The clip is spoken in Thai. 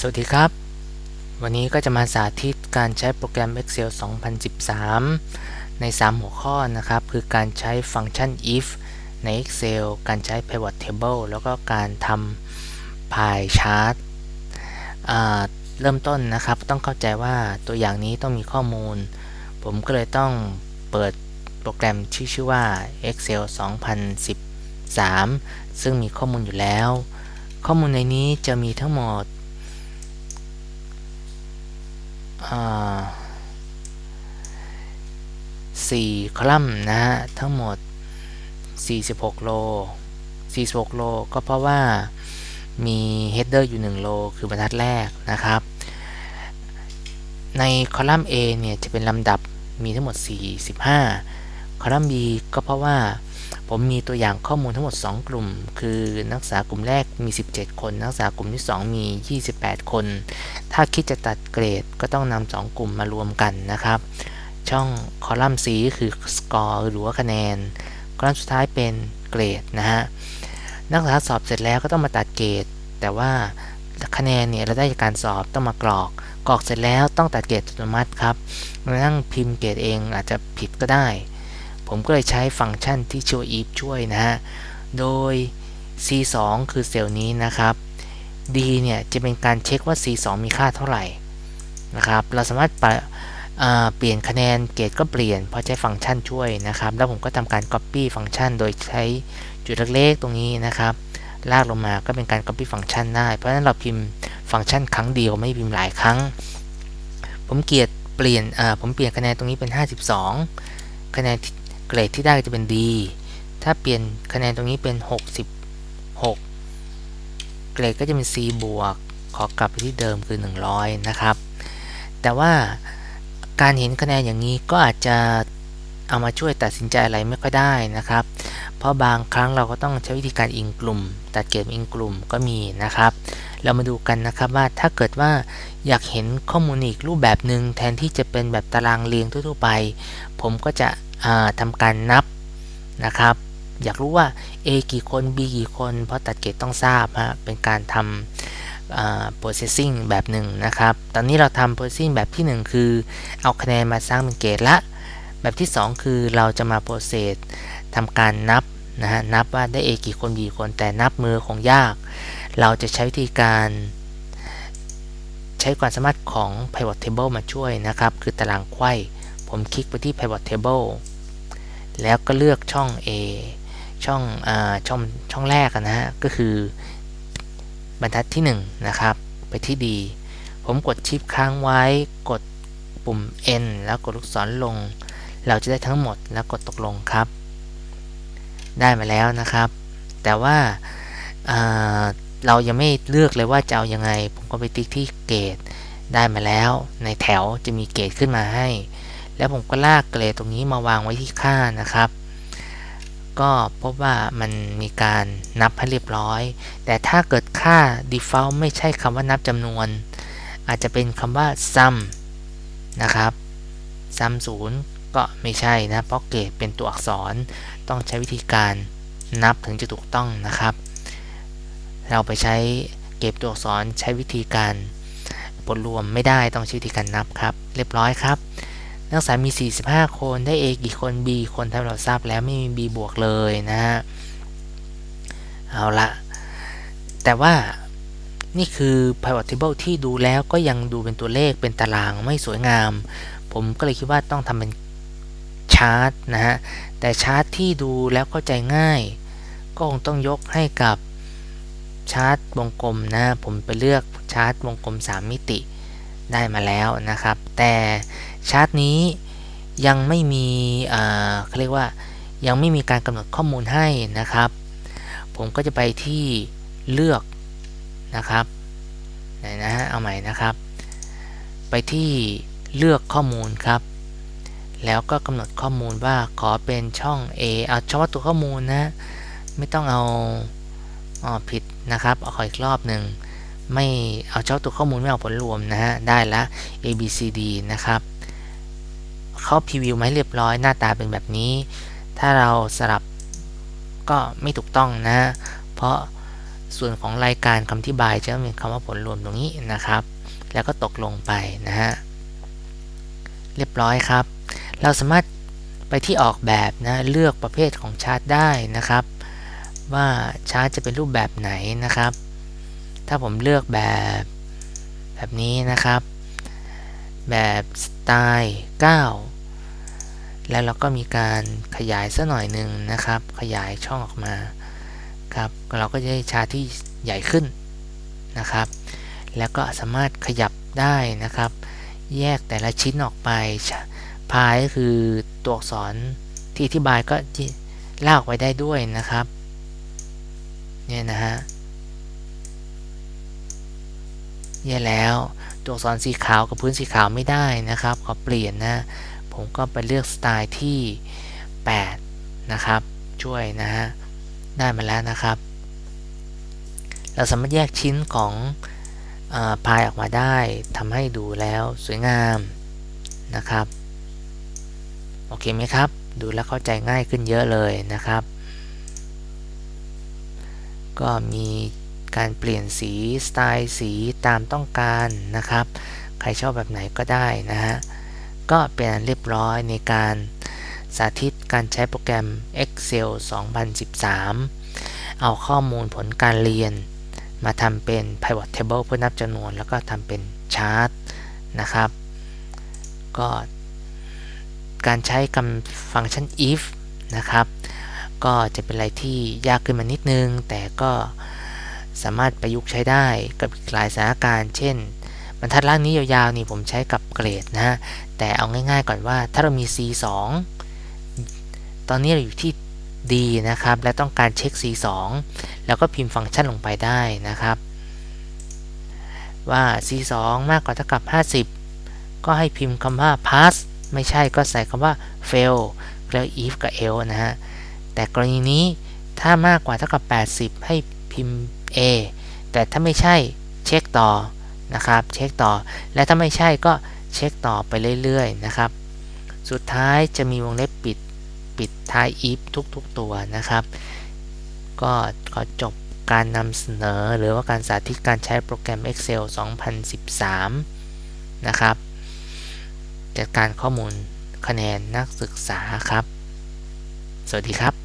สวัสดีครับ วันนี้ก็จะมาสาธิตการใช้โปรแกรม Excel 2013 ใน 3 หัวข้อนะครับ คือการใช้ฟังก์ชัน if ใน Excel การใช้ pivot table แล้วก็การทำ pie chart เริ่มต้นนะครับ ต้องเข้าใจว่าตัวอย่างนี้ต้องมีข้อมูล ผมก็เลยต้องเปิดโปรแกรมที่ชื่อว่า Excel 2013 ซึ่งมีข้อมูลอยู่แล้ว ข้อมูลในนี้จะมีทั้งหมด สี่คอลัมน์นะฮะทั้งหมด 46 โล 46 โล ก็เพราะว่ามี header อยู่ 1 โล คือบรรทัดแรกนะครับ ในคอลัมน์ A เนี่ย จะเป็นลำดับมีทั้งหมด 45 คอลัมน์ B ก็เพราะว่า ผมมีตัวอย่างข้อมูลทั้งหมด 2 กลุ่ม คือนักศึกษากลุ่มแรกมี 17 คน นักศึกษากลุ่มที่ 2 มี 28 คน ถ้าคิดจะตัดเกรดก็ต้องนำ2กลุ่มมารวมกันนะครับ ช่องคอลัมน์ C คือสกอร์หรือว่าคะแนน คอลัมน์สุดท้ายเป็นเกรดนะฮะ นักศึกษาสอบเสร็จแล้วก็ต้องมาตัดเกรด แต่ว่าคะแนนเนี่ยเราได้จากการสอบต้องมากรอก กรอกเสร็จแล้วต้องตัดเกรดอัตโนมัติครับมานั่งพิมพ์เกรดเองอาจจะผิดก็ได้ ผมก็เลยใช้ฟังก์ชันที่ช่วย if ช่วยนะฮะ โดย c2 คือเซลล์นี้นะครับ d เนี่ยจะเป็นการเช็คว่า c2 มีค่าเท่าไหร่นะครับ เราสามารถเปลี่ยนคะแนนเกรดก็เปลี่ยนเพราะใช้ฟังก์ชันช่วยนะครับ แล้วผมก็ทำการ copy ฟังก์ชัน โดยใช้จุดเล็กๆตรงนี้นะครับ ลากลงมาก็เป็นการ copy ฟังก์ชันได้ เพราะฉะนั้นเราพิมพ์ฟังก์ชันครั้งเดียวไม่พิมพ์หลายครั้ง ผมเกียรเปลี่ยนผมเปลี่ยนคะแนนตรงนี้เป็น 52 คะแนน เกรดที่ได้จะเป็น D ถ้าเปลี่ยนคะแนนตรงนี้เป็น 66 เกรดก็จะเป็น C บวก ขอกลับไปที่เดิมคือ 100 นะครับ แต่ว่าการเห็นคะแนนอย่างนี้ก็อาจจะเอามาช่วยตัดสินใจอะไรไม่ค่อยได้นะครับ เพราะบางครั้งเราก็ต้องใช้วิธีการอิงกลุ่ม ตัดเกรดอิงกลุ่มก็มีนะครับ เรามาดูกันนะครับว่าถ้าเกิดว่าอยากเห็นข้อมูลอีกรูปแบบหนึ่งแทนที่จะเป็นแบบตารางเรียงทั่วๆไป ผมก็จะ ทำการนับนะครับ อยากรู้ว่า A กี่คน B กี่คน เพราะตัดเกตต้องทราบฮะเป็นการทำ processing แบบหนึ่งนะครับ ตอนนี้เราทำ processing แบบที่ 1 คือ เอาคะแนนมาสร้างเป็นเกตละ แบบที่ 2 คือเราจะมา process ทำการนับนะฮะนับว่าได้ A กี่คน B กี่คนแต่นับมือคงยาก เราจะใช้วิธีการใช้ความสามารถของ pivot table มาช่วยนะครับ คือตารางไขว้ ผมคลิกไปที่ pivot table แล้วก็เลือกช่อง A ช่องอช่องช่องแรกนะฮะ ก็คือบรรทัดที่ 1 นะครับ ไปที่ D ผมกดชิปค้างไว้ กดปุ่ม N แล้วกดลูกศรลง เราจะได้ทั้งหมดแล้วกดตกลงครับ ได้มาแล้วนะครับ แต่ว่าเรายังไม่เลือกเลยว่าจะเอายังไง ผมก็ไปติ๊กที่เกตได้มาแล้ว ในแถวจะมีเกตขึ้นมาให้ แล้วผมก็ลากเกรดตรงนี้มาวางไว้ที่ค่านะครับ ก็พบว่ามันมีการนับให้เรียบร้อย แต่ถ้าเกิดค่า default ไม่ใช่คำว่านับจำนวน อาจจะเป็นคำว่า sum นะครับ sum 0ก็ไม่ใช่นะ เพราะเกรดเป็นตัวอักษรต้องใช้วิธีการนับถึงจะถูกต้องนะครับ เราไปใช้เก็บตัวอักษรใช้วิธีการผลรวมไม่ได้ต้องใช้วิธีการนับครับ เรียบร้อยครับ นักศึกษามี 45 คนได้ A กี่คน B คนถ้าเราทราบแล้วไม่มี B บวกเลยนะฮะเอาละแต่ว่านี่คือ pivot table ที่ดูแล้วก็ยังดูเป็นตัวเลขเป็นตารางไม่สวยงาม ผมก็เลยคิดว่าต้องทำเป็นชาร์ตนะฮะ แต่ชาร์ตที่ดูแล้วเข้าใจง่าย ก็คงต้องยกให้กับชาร์ตวงกลมนะ ผมไปเลือกชาร์ตวงกลม 3 มิติได้มาแล้วนะครับ แต่ ชาร์ตนี้ยังไม่มีเขาเรียกว่ายังไม่มีการกำหนดข้อมูลให้นะครับ ผมก็จะไปที่เลือกนะครับไหนนะฮะเอาใหม่นะครับ ไปที่เลือกข้อมูลครับ แล้วก็กำหนดข้อมูลว่าขอเป็นช่อง A เอาเฉพาะตัวข้อมูลนะ ไม่ต้องเอาออผิดนะครับเอาขออีกรอบหนึ่งไม่เอาเฉพาะตัวข้อมูลไม่เอาผลรวมนะฮะได้ละ A B C D นะครับ เขาพรีวิวมาให้เรียบร้อยหน้าตาเป็นแบบนี้ ถ้าเราสลับก็ไม่ถูกต้องนะ เพราะส่วนของรายการคำอธิบายจะต้องเป็นคำว่าผลรวมตรงนี้นะครับ แล้วก็ตกลงไปนะฮะเรียบร้อยครับ เราสามารถไปที่ออกแบบนะเลือกประเภทของชาร์ตได้นะครับ ว่าชาร์ตจะเป็นรูปแบบไหนนะครับ ถ้าผมเลือกแบบแบบนี้นะครับ แบบสไตล์ 9 แล้วเราก็มีการขยายสัหน่อยหนึ่งนะครับ ขยายช่องออกมาครับ เราก็จะได้ชาที่ใหญ่ขึ้นนะครับ แล้วก็สามารถขยับได้นะครับ แยกแต่ละชิ้นออกไปพายก็คือตัวอักษรที่อธิบายก็ลากไว้ได้ด้วยนะครับเนี่ยนะฮะเนี่ยแล้วตัวอักษรสีขาวกับพื้นสีขาวไม่ได้นะครับขอเปลี่ยนนะ ผมก็ไปเลือกสไตล์ที่ 8 นะครับ ช่วยนะฮะ ได้มาแล้วนะครับ เราสามารถแยกชิ้นของอพายออกมาได้ทำให้ดูแล้วสวยงามนะครับ โอเคไหมครับ ดูแล้วเข้าใจง่ายขึ้นเยอะเลยนะครับ ก็มีการเปลี่ยนสีสไตล์สีตามต้องการนะครับ ใครชอบแบบไหนก็ได้นะฮะ ก็เป็นเรียบร้อยในการสาธิตการใช้โปรแกรม Excel 2013 เอาข้อมูลผลการเรียน มาทำเป็น pivot table เพื่อนับจำนวน แล้วก็ทำเป็นชาร์ตนะครับ ก็การใช้คำฟังก์ชัน if นะครับ ก็จะเป็นอะไรที่ยากขึ้นมานิดนึง แต่ก็สามารถประยุกต์ใช้ได้กับหลายสถานการณ์ เช่น รรทัดล่างนี้ยาวๆนี่ผมใช้กับเกรดนะฮะแต่เอาง่ายๆก่อนว่าถ้าเรามี C2 ตอนนี้เราอยู่ที่ D นะครับ และต้องการเช็ค C2 แล้วก็พิมพ์ฟังก์ชันลงไปได้นะครับ ว่า C2 มากกว่าเท่ากับ 50 ก็ให้พิมพ์คำว่า pass ไม่ใช่ก็ใส่คำว่า fail แล้ว if กับ else นะฮะแต่กรณีนี้ถ้ามากกว่าเท่ากับ 80 ให้พิมพ์ A แต่ถ้าไม่ใช่เช็คต่อ นะครับ เช็คต่อ และถ้าไม่ใช่ก็เช็คต่อไปเรื่อยๆนะครับ สุดท้ายจะมีวงเล็บปิดปิดท้าย if ทุกๆตัวนะครับ ก็ขอจบการนำเสนอหรือว่าการสาธิตการใช้โปรแกรม Excel 2013 นะครับจัดการข้อมูลคะแนนนักศึกษาครับ สวัสดีครับ